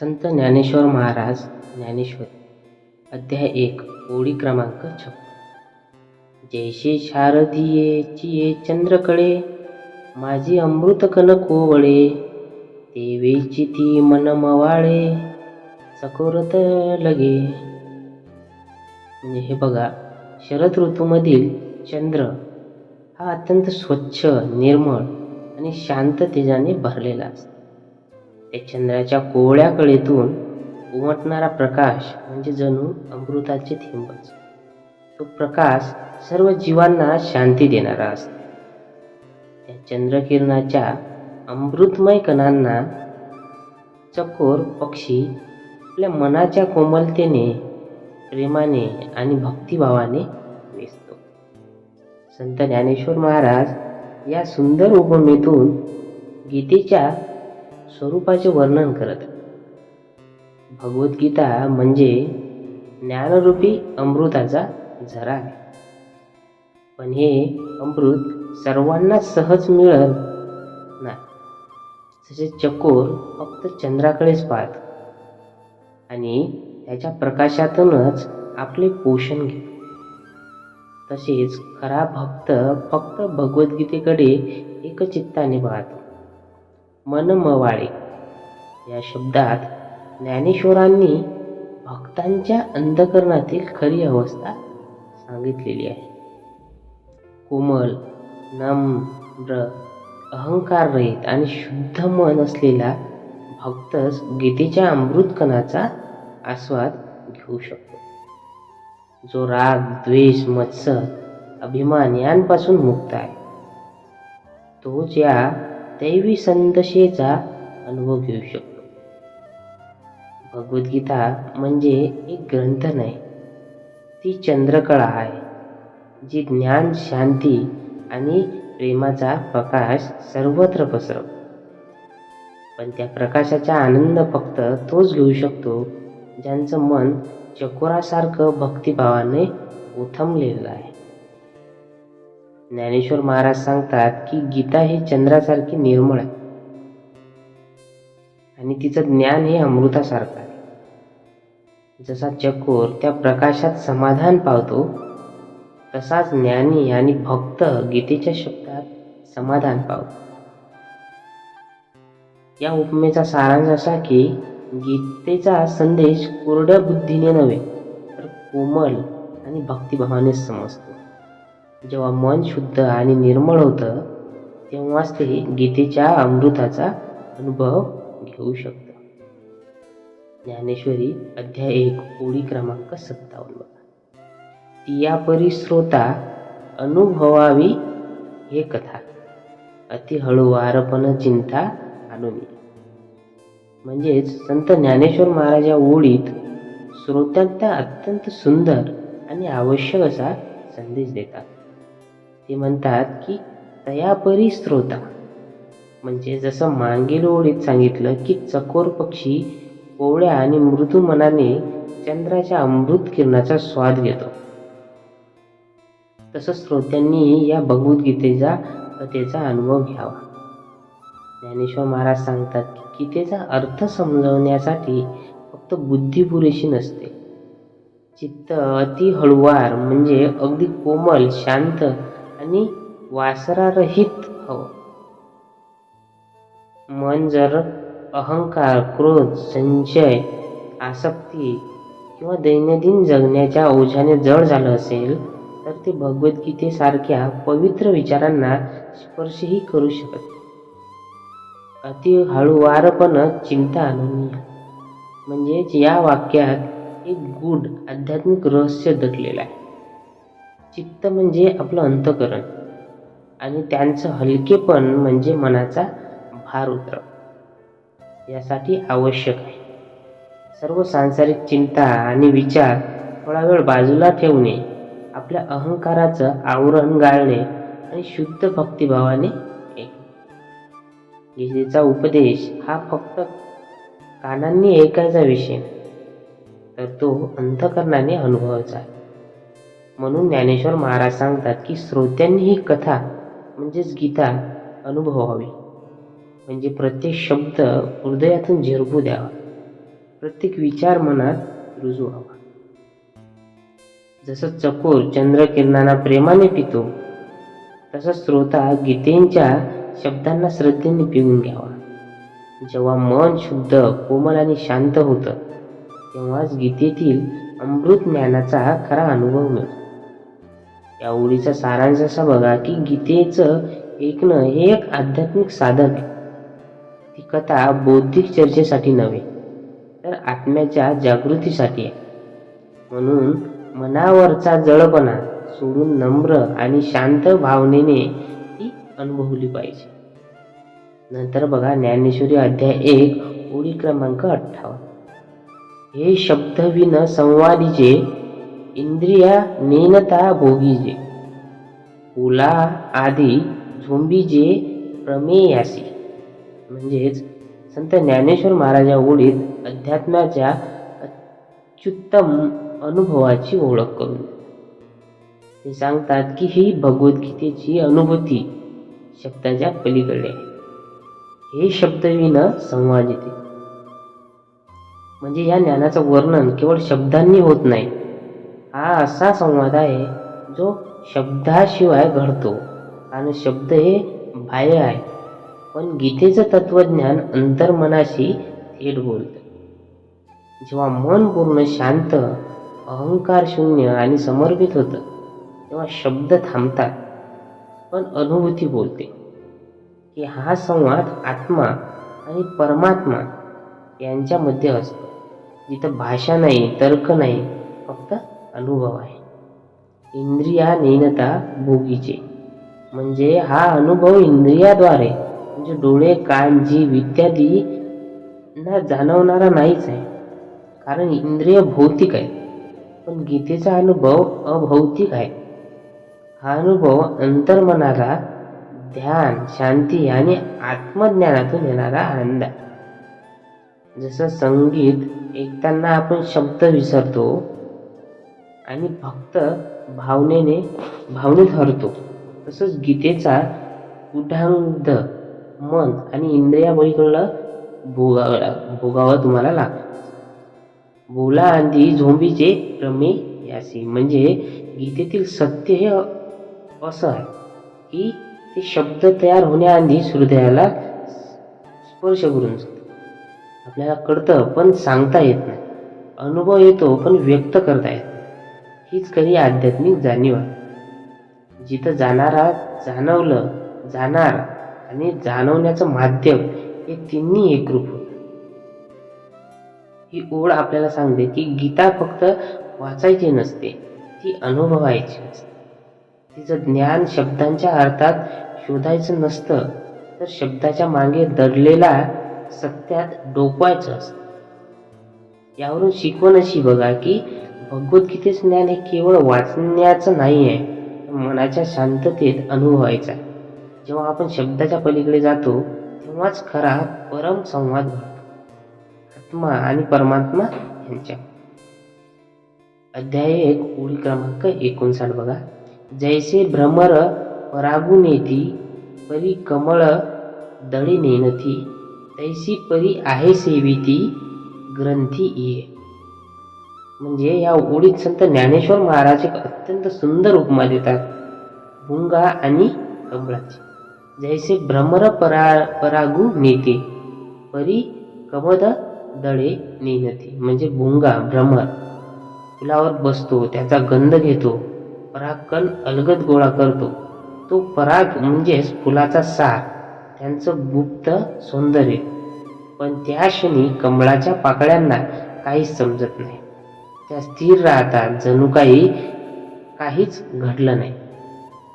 संत ज्ञानेश्वर महाराज ज्ञानेश्वर अध्याय एक ओळी क्रमांक छप्पन. जैसे शारदीये चिये चंद्रकळे माझी अमृत कनक देवीची ती मन मवाळे चकोरत लगे. म्हणजे हे बघा शरद ऋतूमधील चंद्र हा अत्यंत स्वच्छ निर्मळ आणि शांत तेजाने भरलेला असतो. त्या चंद्राच्या कोवळ्या कळेतून उमटणारा प्रकाश म्हणजे जणू अमृताचे थेंबच. तो प्रकाश सर्व जीवांना शांती देणारा असतो. त्या चंद्रकिरणाच्या अमृतमय कणांना चकोर पक्षी आपल्या मनाच्या कोमलतेने प्रेमाने आणि भक्तिभावाने वेचतो. संत ज्ञानेश्वर महाराज या सुंदर उपमेतून गीतेच्या स्वरूपाचे वर्णन करत. भगवद्गीता म्हणजे ज्ञानरूपी अमृताचा झरा आहे पण हे अमृत सर्वांना सहज मिळत नाही. जसे चकोर फक्त चंद्राकडेच पाहत आणि त्याच्या प्रकाशातूनच आपले पोषण घेत. तसेच खरा भक्त फक्त भगवद्गीतेकडे एकचित्ताने पाहतो. मन मवाळे या शब्दात ज्ञानेश्वरांनी भक्तांच्या अंधकरणातील खरी अवस्था सांगितलेली आहे. कोमल नम्र अहंकार रहित आणि शुद्ध मन असलेला भक्तच गीतेच्या अमृतकणाचा आस्वाद घेऊ शकतो. जो राग द्वेष मत्सर अभिमान यांपासून मुक्त आहे. तोच या दैवी संदशेचा अनुभव घेऊ शकतो. भगवद्गीता म्हणजे एक ग्रंथ नाही ती चंद्रकळा आहे जी ज्ञान शांती आणि प्रेमाचा प्रकाश सर्वत्र पसरव पण त्या प्रकाशाचा आनंद फक्त तोच घेऊ शकतो ज्यांचं मन चकोरासारखं भक्तिभावाने ओथंबलेलं आहे. ज्ञानेश्वर महाराज सांगतात की गीता ही चंद्रासारखी निर्मळ आहे. आणि तिचं ज्ञान हे अमृतासारखं आहे. जसा चकोर त्या प्रकाशात समाधान पावतो तसाच ज्ञानी आणि भक्त गीतेच्या शब्दात समाधान पावतो. या उपमेचा सारांश असा की गीतेचा संदेश कोरड्या बुद्धीने नव्हे तर कोमल आणि भक्तिभावाने समजतो. जेव्हा मन शुद्ध आणि निर्मळ होतं तेव्हाच ते गीतेच्या अमृताचा अनुभव घेऊ शकतं. ज्ञानेश्वरी अध्याय एक ओळी क्रमांक सत्तावन्न. तिया परिश्रोता अनुभवावी हे कथा. अति हळूवारपण चिंता आणून म्हणजेच संत ज्ञानेश्वर महाराज या ओळीत श्रोत्यांना अत्यंत सुंदर आणि आवश्यक असा संदेश देतात. ते म्हणतात की तयापरी स्रोता. म्हणजे जसं मागील ओळीत सांगितलं की चकोर पक्षी कोवळ्या आणि मृदू मनाने चंद्राच्या अमृत किरणाचा स्वाद घेतो. तसंच श्रोत्यांनी या भगवद्गीतेचा कथेचा अनुभव घ्यावा. ज्ञानेश्वर महाराज सांगतात की गीतेचा अर्थ समजवण्यासाठी फक्त बुद्धी पुरेशी नसते. चित्त अति हळुवार म्हणजे अगदी कोमल शांत आणि वासरारहित हवं. मन जर अहंकार क्रोध संशय आसक्ती किंवा दैनंदिन जगण्याच्या ओझ्याने जड झालं असेल तर ते भगवद्गीतेसारख्या पवित्र विचारांना स्पर्शही करू शकत अति हळुवारपण चिंता आणून म्हणजेच या वाक्यात एक गूढ आध्यात्मिक रहस्य दडलेलं आहे. चित्त म्हणजे आपलं अंतकरण. आणि त्यांचं हलकेपण म्हणजे मनाचा भार उतरव. यासाठी आवश्यक आहे. सर्व सांसारिक चिंता आणि विचार थोडा वेळ बाजूला ठेवणे आपल्या अहंकाराचं आवरण गाळणे आणि शुद्ध भक्तिभावाने गीतेचा उपदेश हा फक्त कानांनी ऐकायचा विषय तर तो अंतकरणाने अनुभवायचा आहे. म्हणून ज्ञानेश्वर महाराज सांगतात की श्रोत्यांनी ही कथा म्हणजेच गीता अनुभवावी. म्हणजे प्रत्येक शब्द हृदयातून झिरपू द्यावा. प्रत्येक विचार मनात रुजू व्हावा. जसं चकोर चंद्रकिरणांना प्रेमाने पितो तसा श्रोता गीतेंच्या शब्दांना श्रद्धेने पिऊन घ्यावा. जेव्हा मन शुद्ध कोमल आणि शांत होतं तेव्हाच गीतेतील अमृत ज्ञानाचा खरा अनुभव मिळतो. या ओळीचा सारांश असा बघा की गीतेचं ऐकणं हे एक आध्यात्मिक साधन. आहे ती कथा बौद्धिक चर्चेसाठी नव्हे तर आत्म्याच्या जागृतीसाठी आहे. म्हणून मनावरचा जळपणा सोडून नम्र आणि शांत भावनेने ती अनुभवली पाहिजे. नंतर बघा ज्ञानेश्वरी अध्याय एक ओळी क्रमांक अठ्ठावन्न. हे शब्दविन संवादीचे इंद्रिया नेनता भोगीजे. उला आदी झोंबीजे प्रमेयासी. म्हणजेच संत ज्ञानेश्वर महाराजा ओळीत अध्यात्माच्या अत्युत्तम अनुभवाची ओळख करून. ते सांगतात की ही भगवद्गीतेची अनुभूती शब्दाच्या पलीकडे आहे. हे शब्दविन संवाद येते. म्हणजे या ज्ञानाचं वर्णन केवळ शब्दांनी होत नाही हा असा संवाद आहे जो शब्दाशिवाय घडतो. आणि शब्द हे बाह्य आहे. पण गीतेचं तत्वज्ञान अंतर्मनाशी थेट बोलतं. जेव्हा मन पूर्ण शांत अहंकार शून्य आणि समर्पित होतं तेव्हा शब्द थांबतात. पण अनुभूती बोलते की हा संवाद आत्मा आणि परमात्मा यांच्यामध्ये असतो. जिथं भाषा नाही तर्क नाही फक्त अनुभव आहे. इंद्रियानिनता भोगीचे. म्हणजे हा अनुभव इंद्रियाद्वारे म्हणजे डोळे कान जीव इत्यादी ना जाणवणारा नाहीच आहे. कारण इंद्रिय भौतिक आहे. पण गीतेचा अनुभव अभौतिक आहे. हा अनुभव अंतर्मनाला ध्यान शांती आणि आत्मज्ञानातून येणारा आनंद आहे. जसं संगीत ऐकताना आपण शब्द विसरतो आणि फक्त भावनेने भावनेत हरतो तसंच गीतेचा उढांध मन आणि इंद्रियाबळीकडलं भोगावला भोगावं तुम्हाला लागतं. बोला आधी झोंबीचे प्रमेय यासी. म्हणजे गीतेतील सत्य हे असं आहे की ते शब्द तयार होण्याआधी हृदयाला स्पर्श करून जातो आपल्याला कळतं पण सांगता येत नाही. अनुभव येतो पण व्यक्त करता येत हीच खरी आध्यात्मिक जाणीव आहे. जिथं जाणारा जाणवलं जाणार आणि जाणवण्याचं माध्यम हे तिन्ही एकरूप होत. ही ओळ आपल्याला सांगते की गीता फक्त वाचायची नसते ती अनुभवायची असते तिचं ज्ञान शब्दांच्या अर्थात शोधायचं नसतं तर शब्दाच्या मागे दडलेला सत्यात डोकवायचं असतं. यावरून शिकवण अशी बघा की भगवद्गीते ज्ञान हे केवळ वाचण्याचं नाही आहे मनाच्या शांततेत अनुभवायचा जेव्हा आपण शब्दाच्या पलीकडे जातो तेव्हाच खरा परम संवाद घडतो. आत्मा आणि परमात्मा यांच्या. अध्याय एक ओळी क्रमांक एकोणसाठ बघा. जैसे भ्रमर परागुनेती परी कमळ दळी नेनती तैसी परी आहे सेविती ग्रंथी ये म्हणजे या ओळीत संत ज्ञानेश्वर महाराज एक अत्यंत सुंदर उपमा देतात. भुंगा आणि कमळाची. जैसे भ्रमर परा परागू नेते परी कमद दळे नेनते. म्हणजे भुंगा भ्रमर फुलावर बसतो त्याचा गंध घेतो परागकण अलगद गोळा करतो. तो पराग म्हणजेच फुलाचा सार त्यांचं गुप्त सौंदर्य. पण त्या क्षणी कमळाच्या पाकळ्यांना काहीच समजत नाही. त्या स्थिर राहतात जणू काही काहीच घडलं नाही.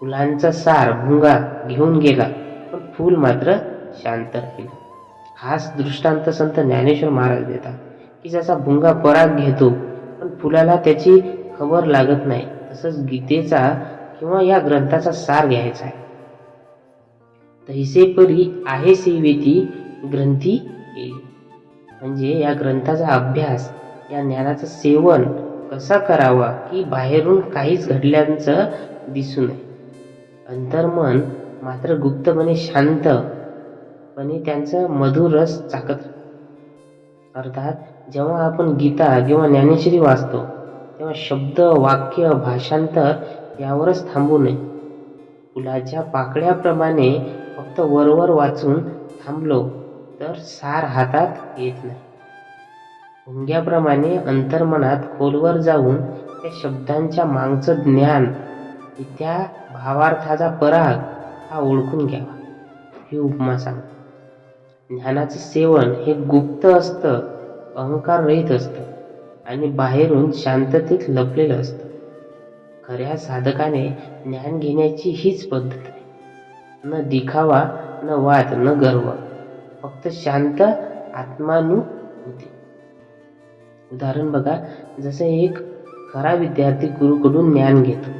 फुलांचा सार भुंगा घेऊन गेला पण फूल मात्र शांत राहिलं. हाच दृष्टांत संत ज्ञानेश्वर महाराज देतात की जसा भुंगा पराग घेतो पण फुलाला त्याची खबर लागत नाही. तसंच गीतेचा किंवा या ग्रंथाचा सार घ्यायचा आहे. तैसे परी आहे सेवेती ग्रंथी म्हणजे या ग्रंथाचा अभ्यास या ज्ञानाचं सेवन कसा करावा की बाहेरून काहीच घडल्याचं दिसू नये? अंतर्मन मात्र गुप्तपणे शांतपणे त्यांचं मधुर रस चाकत अर्थात जेव्हा आपण गीता किंवा ज्ञानेश्वरी वाचतो तेव्हा शब्द वाक्य भाषांतर यावरच थांबू नये. फुलाच्या पाकळ्याप्रमाणे फक्त वरवर वाचून थांबलो तर सार हातात येत नाही. भुंग्याप्रमाणे अंतर्मनात खोलवर जाऊन त्या शब्दांच्या मागचं ज्ञान त्या भावार्थाचा पराग हा ओळखून घ्यावा. ही उपमा सांग ज्ञानाचं सेवन हे गुप्त असतं अहंकार रहित असतं आणि बाहेरून शांततेत लपलेलं असतं. खऱ्या साधकाने ज्ञान घेण्याची हीच पद्धत आहे. न दिखावा न वाद न गर्व. फक्त शांत आत्मानुभूती. उदाहरण बघा जसं एक खरा विद्यार्थी गुरुकडून ज्ञान घेतो.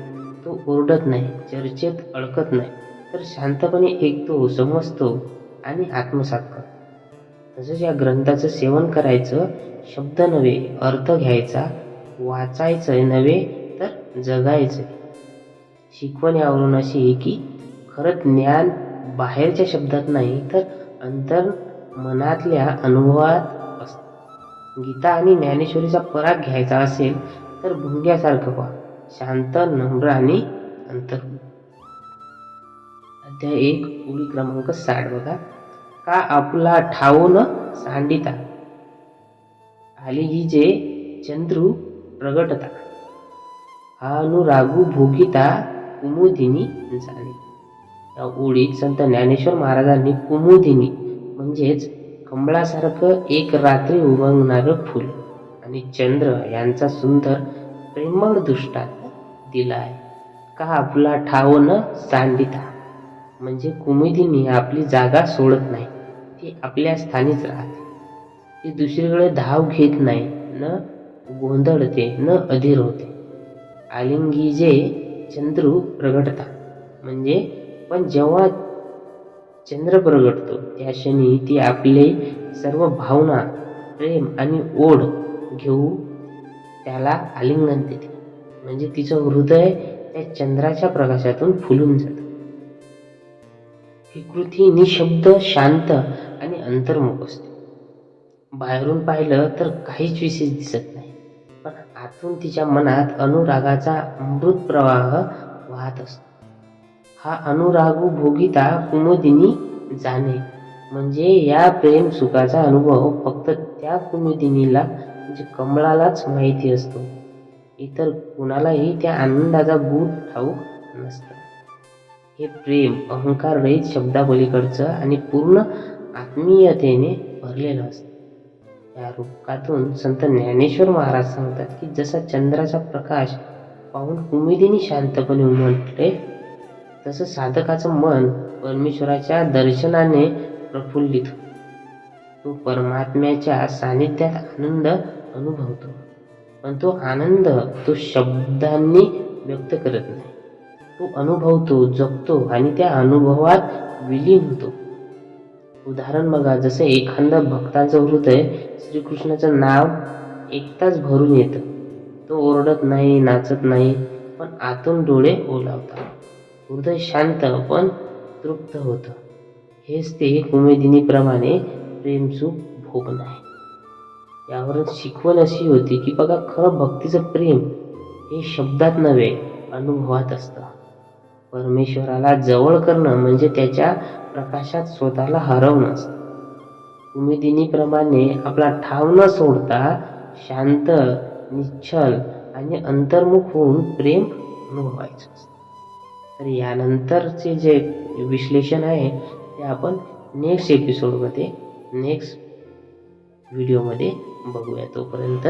तो ओरडत नाही चर्चेत अडकत नाही तर शांतपणे ऐकतो समजतो आणि आत्मसात करतो. तसंच या ग्रंथाचं सेवन करायचं शब्द नव्हे अर्थ घ्यायचा वाचायचं नव्हे तर जगायचं शिकवण यावरून अशी आहे की खरं ज्ञान बाहेरच्या शब्दात नाही तर अंतर मनातल्या अनुभवात गीता आणि ज्ञानेश्वरीचा पराग घ्यायचा असेल तर भुंग्यासारखं व्हा. शांत नम्र आणि अंतर अध्याय एक ओळी क्रमांक साठ बघा. का आपला ठाऊन सांडिता? आली ही जे चंद्रू प्रगटता. हा अनुरागू भोगिता कुमुदिनी जाणे या ओळीत संत ज्ञानेश्वर महाराजांनी कुमुदिनी म्हणजेच कमळासारखं एक रात्री उमंगणारं फूल आणि चंद्र यांचा सुंदर प्रेमळ दृष्टांत दिला आहे का आपला ठाव न सांडिता? म्हणजे कुमुदिनी आपली जागा सोडत नाही ती आपल्या स्थानीच राहते. ती दुसरीकडे धाव घेत नाही न गोंधळते न अधीर होते आलिंगी जे चंद्रू प्रगटतात म्हणजे पण जेव्हा चंद्र प्रगटतो. त्या क्षणी ती आपले सर्व भावना प्रेम आणि ओढ घेऊ त्याला आलिंगन देते. म्हणजे तिचं हृदय त्या चंद्राच्या प्रकाशातून फुलून जातं. ही कृती निशब्द शांत आणि अंतर्मुख असते. बाहेरून पाहिलं तर काहीच विशेष दिसत नाही. पण आतून तिच्या मनात अनुरागाचा अमृत प्रवाह वाहत असतो. हा अनुरागू भोगिता कुमुदिनी जाणे. म्हणजे या प्रेम सुखाचा अनुभव फक्त त्या कुमुदिनीला म्हणजे कमळालाच माहिती असतो. इतर कुणालाही त्या आनंदाचा बूट ठाऊक नसतं. हे प्रेम अहंकार रहित शब्दापलीकडचं आणि पूर्ण आत्मीयतेने भरलेलं असतं. या रूपकातून संत ज्ञानेश्वर महाराज सांगतात की जसा चंद्राचा प्रकाश पाहून कुमुदिनी शांतपणे उमटले तसं साधकाचं मन परमेश्वराच्या दर्शनाने प्रफुल्लित तो परमात्म्याच्या सानिध्यात आनंद अनुभवतो. पण तो आनंद तो शब्दांनी व्यक्त करत नाही. तो अनुभवतो जगतो आणि त्या अनुभवात विलीन होतो. उदाहरण बघा जसं एखादा भक्ताचं हृदय श्रीकृष्णाचं नाव एकताच भरून येतं. तो ओरडत नाही नाचत नाही पण आतून डोळे ओलावतात. हृदय शांत पण तृप्त होतं. हेच ते कुमेदिनीप्रमाणे प्रेमसुख भोगणं आहे यावरच शिकवण अशी होती की बघा खरं भक्तीचं प्रेम हे शब्दात नव्हे अनुभवात असतं. परमेश्वराला जवळ करणं म्हणजे त्याच्या प्रकाशात स्वतःला हरवणं असतं. उमेदिनीप्रमाणे आपला ठाव न सोडता शांत निश्चल आणि अंतर्मुख होऊन प्रेम अनुभवायचं असतं. तर यानंतरचे जे विश्लेषण आहे ते आपण नेक्स्ट एपिसोडमध्ये नेक्स्ट व्हिडिओमध्ये बघूया. तोपर्यंत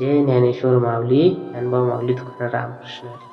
जय ज्ञानेश्वर माऊली ज्ञानबा माऊली तुकाराम रामकृष्ण.